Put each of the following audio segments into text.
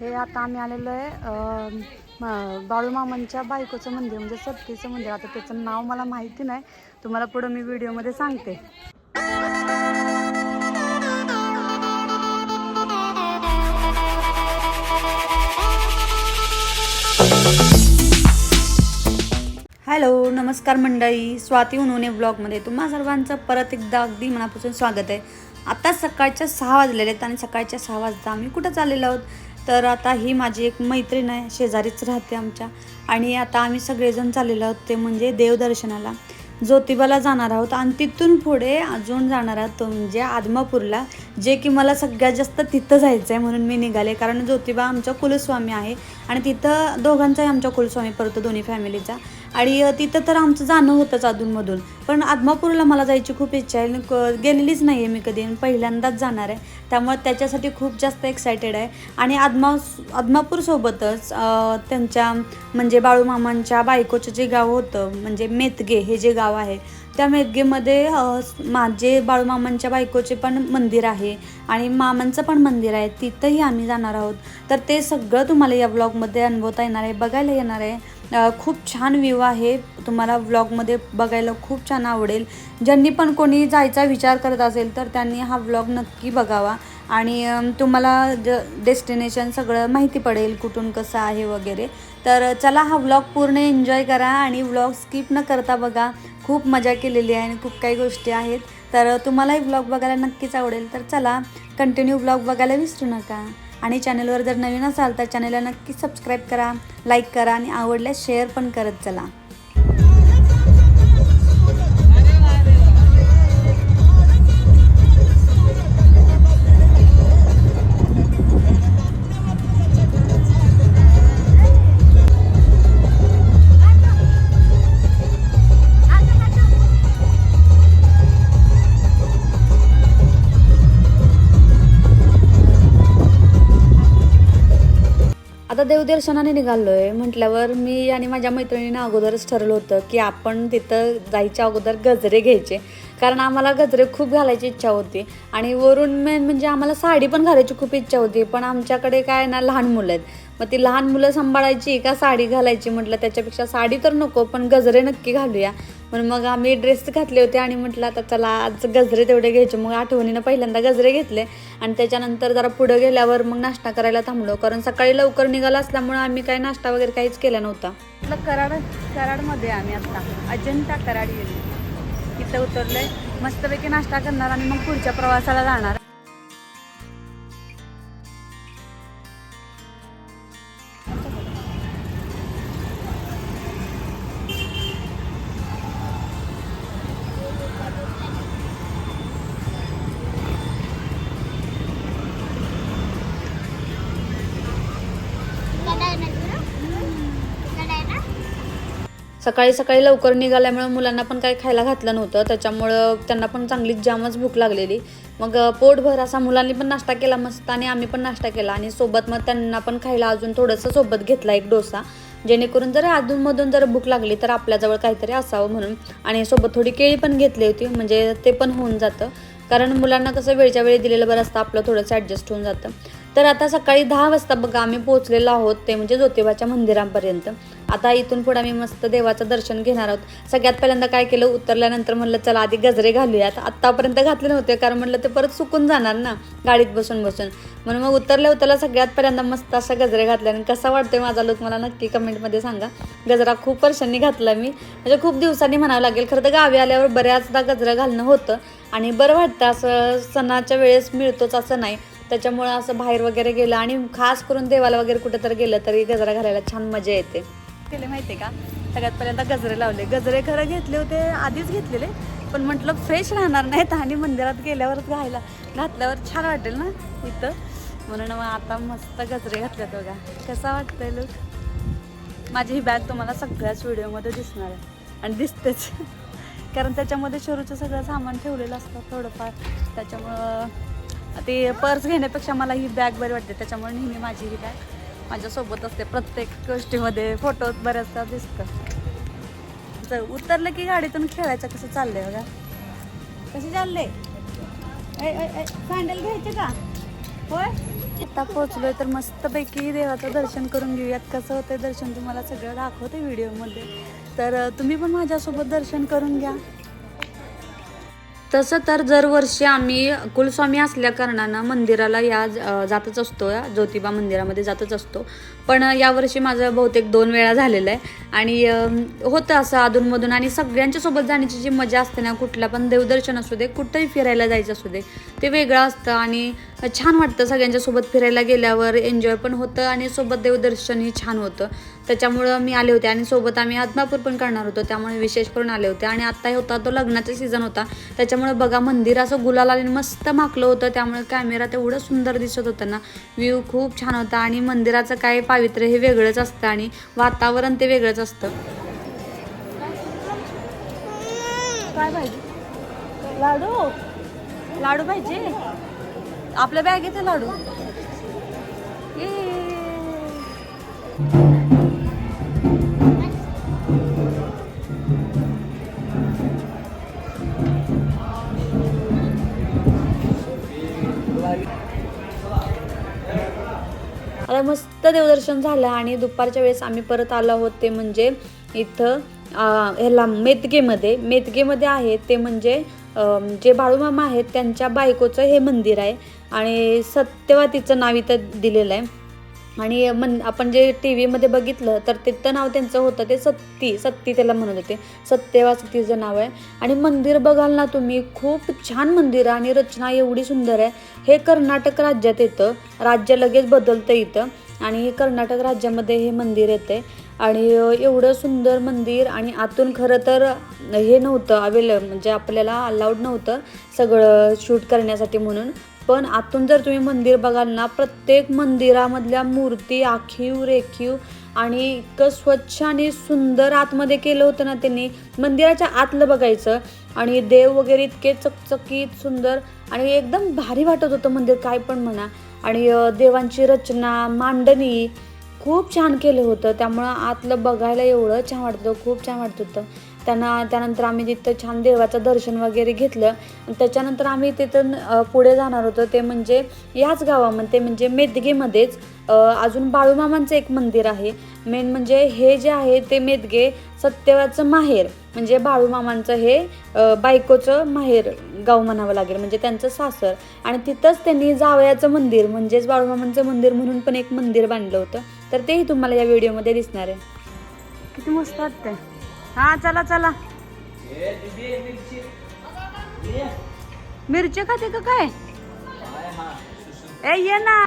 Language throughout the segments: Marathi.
हे आता आम्ही आलेलो आहे बाळूमामांच्या बायकोचं मंदिर म्हणजे सत्तीचं मंदिर. आता त्याचं नाव मला माहिती नाही. तुम्हाला पुढं मी व्हिडिओमध्ये सांगते. हॅलो नमस्कार मंडळी. स्वाती उन्होने ब्लॉगमध्ये तुम्हा सर्वांचं परत एकदा अगदी मनापासून स्वागत आहे. आता सकाळच्या सहा वाजलेले आहेत आणि सकाळच्या सहा वाजता आम्ही कुठं चाललेलो आहोत? तर आता ही माझी एक मैत्रीण आहे शेजारीच राहते आमच्या. आणि आता आम्ही सगळेजण चाललेलो आहोत ते म्हणजे देवदर्शनाला. ज्योतिबाला जाणार आहोत आणि तिथून पुढे अजून जाणार आहोत तो म्हणजे आदमापूरला जे की मला सगळ्यात जास्त तिथं जायचं आहे म्हणून मी निघाले. कारण ज्योतिबा आमचा कुलस्वामी आहे. आणि तिथं दोघांचाही आमच्या कुलस्वामी परत दोन्ही फॅमिलीचा. आणि तिथं तर आमचं जाणं होतंच अधूनमधून. पण आदमापूरला मला जायची खूप इच्छा आहे. क- गेलेलीच नाही आहे मी कधी. पहिल्यांदाच जाणार आहे. त्यामुळे त्याच्यासाठी खूप जास्त एक्सायटेड आहे. आणि आदमा आदमापूरसोबतच त्यांच्या म्हणजे बाळूमामांच्या बायकोचं जे गाव होतं म्हणजे मेतगे हे जे गाव आहे त्या मेतगेमध्ये माझे बाळूमामांच्या बायकोचे पण मंदिर आहे आणि मामांचं पण मंदिर आहे तिथंही आम्ही जाणार आहोत. तर ते सगळं तुम्हाला या व्लॉगमध्ये अनुभवता येणार आहे बघायला येणार आहे. खूप छान व्ह्यू आहे तुम्हाला व्लॉगमध्ये बघायला खूप छान आवडेल. ज्यांनी पण कोणी जायचा विचार करत असेल तर त्यांनी हा व्लॉग नक्की बघावा. आणि तुम्हाला ज डेस्टिनेशन सगळं माहिती पडेल कुठून कसं आहे वगैरे. तर चला हा व्लॉग पूर्ण एन्जॉय करा आणि व्लॉग स्किप न करता बघा. खूप मजा केलेली आहे आणि खूप काही गोष्टी आहेत. तर तुम्हालाही व्लॉग बघायला नक्कीच आवडेल. तर चला कंटिन्यू व्लॉग बघायला विसरू नका. आणि चॅनलवर जर नवीन असाल तर चॅनलला नक्की सबस्क्राईब करा लाईक करा आणि आवडल्यास शेअर पण करत चला. देवदर्शनाने निघालो आहे म्हटल्यावर मी आणि माझ्या मैत्रिणीनं अगोदरच ठरलं होतं की आपण तिथं जायच्या अगोदर गजरे घ्यायचे. कारण आम्हाला गजरे खूप घालायची इच्छा होती. आणि वरून मेन म्हणजे आम्हाला साडी पण घालायची खूप इच्छा होती. पण आमच्याकडे काय ना लहान मुलं आहेत. मग ती लहान मुलं सांभाळायची का साडी घालायची म्हटलं त्याच्यापेक्षा साडी तर नको पण गजरे नक्की घालूया. म्हणून मग आम्ही ड्रेस घातले होते आणि म्हटलं आता चला आज गजरे तेवढे घ्यायचे. मग आठवणीनं पहिल्यांदा गजरे घेतले. आणि त्याच्यानंतर जरा पुढं गेल्यावर मग नाश्ता करायला थांबलो. कारण सकाळी लवकर निघाला असल्यामुळे आम्ही काही नाश्ता वगैरे काहीच केला नव्हता. कराड कराडमध्ये आम्ही आता. अजंता कराड गेलो तिथं उतरलोय. मस्तपैकी नाश्ता करणार आणि मग पुढच्या प्रवासाला जाणार. सकाळी सकाळी लवकर निघाल्यामुळं मुलांना पण काही खायला घातलं नव्हतं. त्याच्यामुळं त्यांना पण चांगलीच जामच भूक लागलेली. मग पोटभर असा मुलांनी पण नाश्ता केला मस्त आणि आम्ही पण नाश्ता केला. आणि सोबत मग त्यांना पण खायला अजून थोडंसं सोबत घेतला एक डोसा. जेणेकरून जर अधूनमधून जर भूक लागली तर आपल्याजवळ काहीतरी असावं म्हणून. आणि सोबत थोडी केळी पण घेतली होती. म्हणजे ते पण होऊन जातं. कारण मुलांना कसं वेळच्या वेळी दिलेलं बरं असतं. आपलं थोडंसं ॲडजस्ट होऊन जातं. तर आता सकाळी दहा वाजता बघा आम्ही पोहोचलेलो आहोत ते म्हणजे ज्योतिबाच्या मंदिरापर्यंत. आता इथून पुढे आम्ही मस्त देवाचं दर्शन घेणार आहोत. सगळ्यात पहिल्यांदा काय केलं उतरल्यानंतर म्हणलं चला आधी गजरे घालूयात. आत्तापर्यंत घातले नव्हते कारण म्हणलं ते परत सुकून जाणार ना गाडीत बसून बसून. म्हणून मग उतरल्या उतरल्या सगळ्यात पहिल्यांदा मस्त असा गजरे घातल्या आणि कसा वाटतोय माझा लुक मला नक्की कमेंटमध्ये सांगा. गजरा खूप वर्षांनी घातला मी. म्हणजे खूप दिवसांनी म्हणावं लागेल खरं तर गावी आल्यावर बऱ्याचदा गजरा घालणं होतं. आणि बरं वाटतं असं सणाच्या वेळेस मिळतोच असं नाही. त्याच्यामुळं असं बाहेर वगैरे गेलं आणि खास करून देवाला वगैरे कुठं तर गेलं तरी गजरा घालायला छान मजा येते. केले माहिती का? सगळ्यात पहिल्यांदा गजरे लावले. गजरे खरं घेतले होते आधीच घेतलेले पण म्हटलं फ्रेश राहणार नाहीत आणि मंदिरात गेल्यावरच घायला. घातल्यावर छान वाटेल ना इथं? म्हणून मग आता मस्त गजरे घातलेत बघा. कसा वाटतंय लोक माझी ही बॅग तुम्हाला सगळ्याच व्हिडिओमध्ये दिसणार आहे. आणि दिसतेच. कारण त्याच्यामध्ये शरूचं सगळं सामान ठेवलेलं असतं थोडंफार. त्याच्यामुळं ते पर्स घेण्यापेक्षा मला ही बॅग बरी वाटते त्याच्यामुळे नेहमी माझी ही बॅग माझ्यासोबत असते. प्रत्येक गोष्टीमध्ये फोटो बऱ्याचदा दिसतात. उतरलं की गाडीतून खेळायचं कसं चाललंय बघा. कसे चालले सँडल घ्यायचे का? होय? आता पोहोचलोय तर मस्तपैकी देवाचं दर्शन करून घेऊयात. कसं होतं दर्शन तुम्हाला सगळं दाखवते व्हिडिओमध्ये तर तुम्ही पण माझ्यासोबत दर्शन करून घ्या. तसं तर दरवर्षी आम्ही कुलस्वामी असल्या कारणानं मंदिराला या जातच असतो. या ज्योतिबा मंदिरामध्ये जातच असतो. पण यावर्षी माझं बहुतेक दोन वेळा झालेलं आहे. आणि होतं असं अधूनमधून. आणि सगळ्यांच्यासोबत जाण्याची जी मजा असते ना कुठला पण देवदर्शन असू दे कुठंही फिरायला जायचं असू दे ते वेगळं असतं. आणि छान वाटतं सगळ्यांच्यासोबत फिरायला गेल्यावर. एन्जॉय पण होतं आणि सोबत देवदर्शनही छान होतं. त्याच्यामुळं मी आले होते आणि सोबत आम्ही आदमापूर पण करणार होतो त्यामुळे विशेष करून आले होते. आणि आत्ता होता तो लग्नाचा सीझन होता. त्याच्यामुळे बघा मंदिर असं गुलाल आणि मस्त माकलं होतं त्यामुळे कॅमेरा तेवढं सुंदर दिसत होतं ना. व्ह्यू खूप छान होता आणि मंदिराचं काय पावित्र्य हे वेगळंच असतं आणि वातावरण ते वेगळंच असतं. काय पाहिजे? लाडू? लाडू पाहिजे? आपल्या बॅगेत येते लाडू. ये. आता मस्त देवदर्शन झालं आणि दुपारच्या वेळेस आम्ही परत आलो आहोत ते म्हणजे इथं ह्याला मेतगेमध्ये मेतगेमध्ये आहे ते म्हणजे जे बाळूमामा आहेत त्यांच्या बायकोचं हे मंदिर आहे आणि सत्यवतीचं नाव इथं दिलेलं आहे. आणि मन आपण जे टी व्हीमध्ये बघितलं तर तिथं नाव त्यांचं होतं ते सत्ती. सत्ती त्याला म्हणत होते. सत्यवा सत्तीचं नाव आहे. आणि मंदिर बघाल ना तुम्ही खूप छान मंदिर आहे आणि रचना एवढी सुंदर आहे. हे कर्नाटक राज्यात येतं. राज्य लगेच बदलतं इथं. आणि हे कर्नाटक राज्यामध्ये हे मंदिर येते आणि एवढं सुंदर मंदिर आणि आतून खरं तर हे नव्हतं अवेलेबल म्हणजे आपल्याला अलाउड नव्हतं सगळं शूट करण्यासाठी म्हणून. पण आतून जर तुम्ही मंदिर बघाल ना प्रत्येक मंदिरामधल्या मूर्ती आखीव रेखीव आणि इतकं स्वच्छ आणि सुंदर आतमध्ये केलं होतं ना त्यांनी मंदिराच्या आतलं बघायचं आणि देव वगैरे इतके चकचकीत सुंदर आणि एकदम भारी वाटत होतं मंदिर काय पण म्हणा. आणि देवांची रचना मांडणी खूप छान केलं होतं. त्यामुळं आतलं बघायला एवढं छान वाटतं खूप छान वाटत होतं. त्यांना त्यानंतर आम्ही तिथं छान देवाचं दर्शन वगैरे घेतलं. आणि त्याच्यानंतर आम्ही तिथं पुढे जाणार होतो. ते म्हणजे याच गावामध्ये म्हणजे मेदगेमध्येच अजून बाळूमामांचं एक मंदिर आहे. मेन म्हणजे हे जे आहे ते मेदगे सत्यवाचं माहेर. म्हणजे बाळूमामांचं हे बायकोचं माहेर गाव म्हणावं लागेल. म्हणजे त्यांचं सासर. आणि तिथंच त्यांनी जावयाचं मंदिर म्हणजेच बाळूमामांचं मंदिर म्हणून पण एक मंदिर बांधलं होतं. तर तेही तुम्हाला या व्हिडिओमध्ये दिसणार आहे. किती मस्त वाटतंय. हा चला चला. मिरची. खाते का काय? ए ये ना.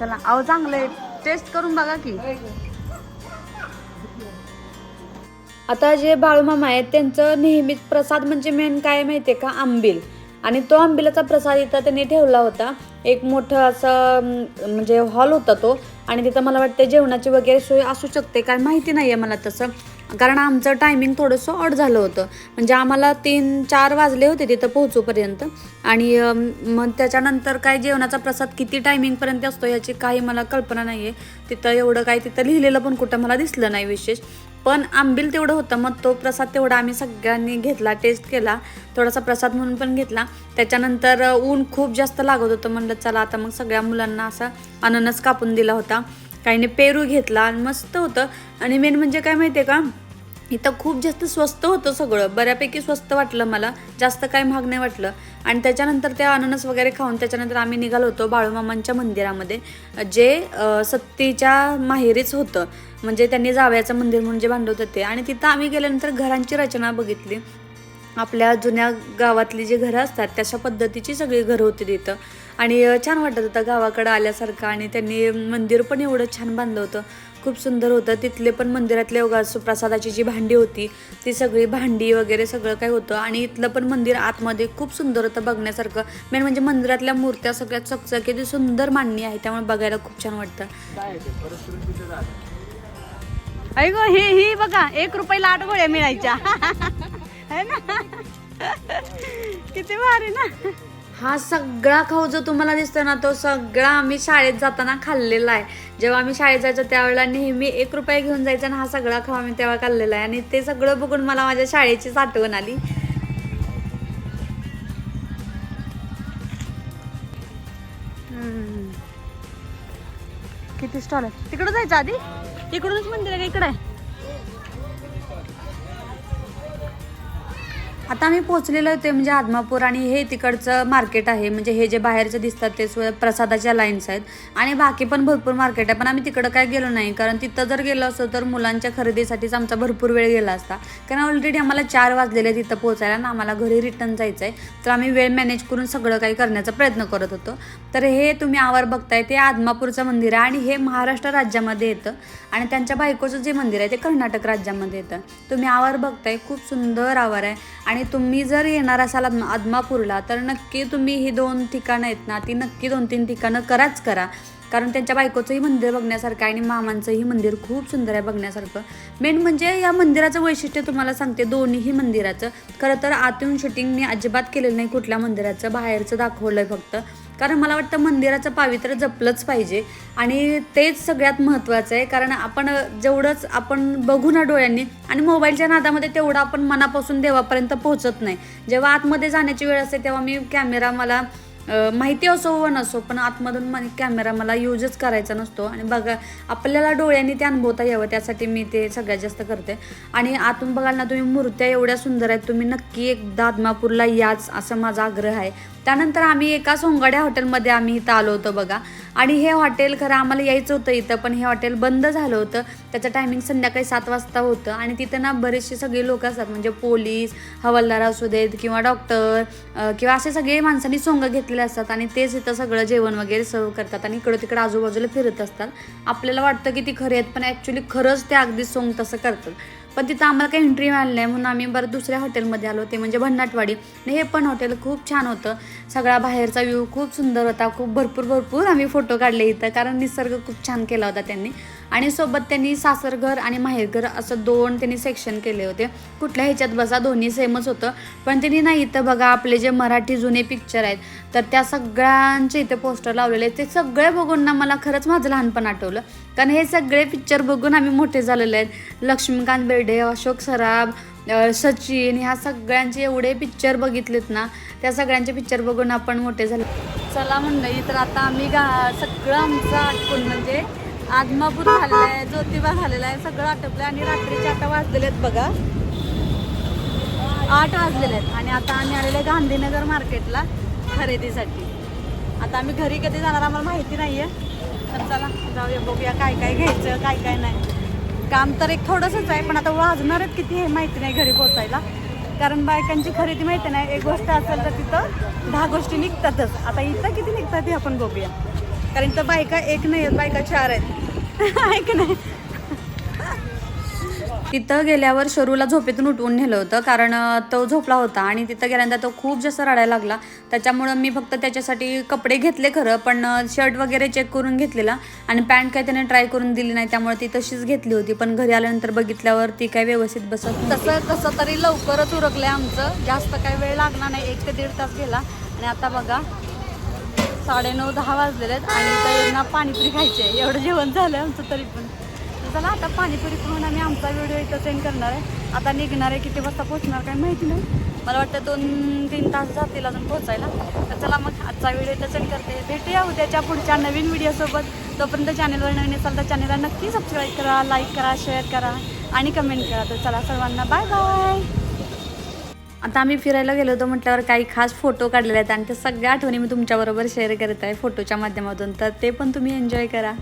चला अहो चांगलं टेस्ट करून बघा की. आता जे बाळूमामा आहेत त्यांचं नेहमीच प्रसाद म्हणजे मेन काय माहितीये का? आंबील. आणि तो आंबिलाचा प्रसाद इथं त्यांनी ठेवला होता. एक मोठं असं म्हणजे हॉल होता तो. आणि तिथं मला वाटतं जेवणाची वगैरे सोय असू शकते काय माहिती नाही आहे मला तसं. कारण आमचं टायमिंग थोडंसं ऑड झालं होतं. म्हणजे आम्हाला तीन चार वाजले होते तिथं पोहोचूपर्यंत. आणि मग त्याच्यानंतर काय जेवणाचा प्रसाद किती टायमिंगपर्यंत असतो याची काही मला कल्पना नाही आहे तिथं एवढं काय तिथं लिहिलेलं पण कुठं मला दिसलं नाही विशेष. पण आंबील तेवढं होतं मग तो प्रसाद तेवढा आम्ही सगळ्यांनी घेतला टेस्ट केला. थोडासा प्रसाद म्हणून पण घेतला. त्याच्यानंतर ऊन खूप जास्त लागत होतं. म्हणलं चला आता मग सगळ्या मुलांना असा अननस कापून दिला होता. काहीने पेरू घेतला आणि मस्त होतं. आणि मेन म्हणजे काय माहिती आहे का? इथं खूप जास्त स्वस्त होतं सगळं. बऱ्यापैकी स्वस्त वाटलं मला. जास्त काय महाग नाही वाटलं. आणि त्याच्यानंतर ते अननस वगैरे खाऊन त्याच्यानंतर आम्ही निघालो होतो बाळूमामांच्या मंदिरामध्ये. जे सत्तीच्या माहेरीच होतं. म्हणजे त्यांनी जावयाचं मंदिर म्हणून जे होते. आणि तिथं आम्ही गेल्यानंतर घरांची रचना बघितली. आपल्या जुन्या गावातली जी घरं असतात तशा पद्धतीची सगळी घरं होती तिथं. आणि छान वाटत होतं गावाकडं आल्यासारखं आणि त्यांनी मंदिर पण एवढं छान बांधलं होतं. खूप सुंदर होतं. तिथले पण मंदिरातले प्रसादाची जी भांडी होती ती सगळी भांडी वगैरे सगळं काय होतं आणि इथलं पण मंदिर आतमध्ये खूप सुंदर होतं बघण्यासारखं. मेन म्हणजे मंदिरातल्या मूर्त्या सगळ्या चकचकीची सुंदर मांडणी आहे त्यामुळे बघायला खूप छान वाटतं. ऐक हे ही बघा एक रुपयाला आठ गोळ्या मिळायच्या. है ना? किती भारी ना? हा सगळा खाऊ जो तुम्हाला दिसतो ना तो सगळा आम्ही शाळेत जाताना खाल्लेला आहे. जेव्हा आम्ही शाळेत जायचो त्यावेळेला नेहमी एक रुपया घेऊन जायचा आणि हा सगळा खाऊ आम्ही तेव्हा खाल्लेला आहे. आणि ते सगळं बघून मला माझ्या शाळेची आठवण आली. किती स्टॉल आहे तिकडं जायचं आधी? इकडूनच मंदिर आहे इकडं? आहे आता आम्ही पोहोचलेलो होते म्हणजे आदमापूर आणि हे तिकडचं मार्केट आहे. म्हणजे हे जे बाहेरचे दिसतात ते प्रसादाच्या लाईन्स आहेत. आणि बाकी पण भरपूर मार्केट आहे. पण आम्ही तिकडं काय गेलो नाही. कारण तिथं जर गेलो असतो तर मुलांच्या खरेदीसाठीच आमचा भरपूर वेळ गेला असता. कारण ऑलरेडी आम्हाला चार वाजलेले तिथं पोहोचायला आणि आम्हाला घरी रिटर्न जायचं आहे. तर आम्ही वेळ मॅनेज करून सगळं काही करण्याचा प्रयत्न करत होतो. तर हे तुम्ही आवर बघताय ते आदमापूरचं मंदिर आहे आणि हे महाराष्ट्र राज्यामध्ये येतं. आणि त्यांच्या बायकोचं जे मंदिर आहे ते कर्नाटक राज्यामध्ये येतं. तुम्ही आवर बघताय. खूप सुंदर आवर आहे. आणि तुम्ही जर येणार असाल आदमा आदमापूरला तर नक्की तुम्ही ही दोन ठिकाणं आहेत ना ती नक्की दोन तीन ठिकाणं कराच करा. कारण त्यांच्या बायकोचंही मंदिर बघण्यासारखं आणि मामांचंही मंदिर खूप सुंदर आहे बघण्यासारखं. मेन म्हणजे या मंदिराचं वैशिष्ट्य तुम्हाला सांगते दोन्हीही मंदिराचं. खरं तर आतून शूटिंग मी अजिबात केलेलं नाही कुठल्या मंदिराचं बाहेरचं दाखवलं आहे फक्त. कारण मला वाटतं मंदिराचं पावित्र्य जपलंच पाहिजे. आणि तेच सगळ्यात महत्त्वाचं आहे कारण आपण जेवढंच आपण बघू ना डोळ्यांनी आणि मोबाईलच्या नादामध्ये तेवढं आपण मनापासून देवापर्यंत पोहोचत नाही. जेव्हा आतमध्ये जाण्याची वेळ असते तेव्हा मी कॅमेरा मला माहिती असो व नसो पण आतमधून मन कॅमेरा मला यूजच करायचा नसतो. आणि बघा आपल्याला डोळ्यांनी ते अनुभवता यावं त्यासाठी मी ते सगळ्यात जास्त करते. आणि आतून बघाल ना तुम्ही मूर्त्या एवढ्या सुंदर आहेत तुम्ही नक्की एकदा आदमापूरला याच असं माझा आग्रह आहे. त्यानंतर आम्ही एका सोंगाड्या हॉटेलमध्ये आम्ही इथं आलो होतो बघा. आणि हे हॉटेल खरं आम्हाला यायचं होतं इथं पण हे हॉटेल बंद झालं होतं. त्याचं टायमिंग संध्याकाळी सात वाजता होतं. आणि तिथं ना बरेचसे सगळे लोक असतात म्हणजे पोलीस हवालदार असू देत किंवा डॉक्टर किंवा असे सगळे माणसांनी सोंग घेतलेले असतात. आणि तेच इथं सगळं जेवण वगैरे सर्व करतात आणि इकडं तिकडं आजूबाजूला फिरत असतात. आपल्याला वाटतं की ती खरी आहेत पण ॲक्च्युली खरंच ते अगदी सोंग तसं करतात. पण तिथं आम्हाला काही एंट्री मिळाली नाही. म्हणून आम्ही बरं दुसऱ्या हॉटेलमध्ये आलो ते म्हणजे भन्नाटवाडी. हे पण हॉटेल खूप छान होतं. सगळा बाहेरचा व्ह्यू खूप सुंदर होता. खूप भरपूर भरपूर आम्ही फोटो काढले इथं कारण निसर्ग खूप छान केला होता त्यांनी. आणि सोबत त्यांनी सासरघर आणि माहेरघर असं दोन त्यांनी सेक्शन केले होते. कुठल्या ह्याच्यात बसा दोन्ही सेमच होतं. पण त्यांनी नाही इथं बघा आपले जे मराठी जुने पिक्चर आहेत तर त्या सगळ्यांचे इथे पोस्टर लावलेले आहेत. ते सगळे बघून ना मला खरंच माझं लहानपण आठवलं. कारण हे सगळे पिक्चर बघून आम्ही मोठे झालेले आहेत लक्ष्मीकांत बेर्डे अशोक सराफ सचिन ह्या सगळ्यांचे एवढे पिक्चर बघितलेत ना त्या सगळ्यांचे पिक्चर बघून आपण मोठे झाले. चला मंडळी तर आता आम्ही गा सगळं आमचं आटपून म्हणजे आदमापूर झालेलं आहे ज्योतिबा झालेला आहे सगळं आटपलं आणि रात्रीचे आता वाजलेले आहेत बघा. आठ वाजलेले आहेत आणि आता आम्ही आलेले गांधीनगर मार्केटला खरेदीसाठी. आता आम्ही घरी कधी जाणार आम्हाला माहिती नाही आहे तर चला जाऊया बघूया काय काय घ्यायचं काय काय नाही. काम तर एक थोडंसंच आहे पण आता वाजणार आहेत किती हे माहिती नाही घरी पोचायला. कारण बायकांची खरेदी माहिती नाही एक गोष्ट असेल तर तिथं दहा गोष्टी निघतातच. आता इथं किती निघतात हे आपण बघूया. कारण इथं बायका एक नाही आहेत बायका चार आहेत. ऐक नाही? तिथं गेल्यावर शरूला झोपेतून उठवून नेलं होतं कारण तो झोपला होता आणि तिथं गेल्यानंतर तो खूप जास्त रडायला लागला त्याच्यामुळं मी फक्त त्याच्यासाठी कपडे घेतले खरं पण शर्ट वगैरे चेक करून घेतलेला आणि पॅन्ट काय त्याने ट्राय करून दिली नाही त्यामुळे ती तशीच घेतली होती. पण घरी आल्यानंतर बघितल्यावर ती काय व्यवस्थित बसत तसं कसं तरी लवकरच उरकलं आमचं. जास्त काय वेळ लागणार नाही. एक ते दीड तास गेला. आणि आता बघा साडेनऊ दहा वाजलेले आहेत आणि त्यांना पाणीपुरी खायची आहे. एवढं जेवण झालं आमचं तरी पण. तर चला आता पाणीपुरी खाऊन आम्ही आमचा व्हिडिओ इथं सेंड करणार आहे. आता निघणार आहे किती वाजता पोहोचणार काय माहिती नाही. मला वाटतं दोन तीन तास जातील अजून पोहोचायला. तर चला मग आजचा व्हिडिओ इथं सेंड करते. भेटूया उद्याच्या पुढच्या नवीन व्हिडिओसोबत तोपर्यंत चॅनलवर नवीन असाल तर चॅनलला नक्की सबस्क्राईब करा लाईक करा शेअर करा आणि कमेंट करा. तर चला सर्वांना बाय बाय आता आम्ही फिरायला गेलो होतो म्हटल्यावर काही खास फोटो काढलेले आहेत आणि त्या सगळ्या आठवणी मी तुमच्याबरोबर शेअर करत आहे फोटोच्या माध्यमातून. तर ते पण तुम्ही एन्जॉय करा.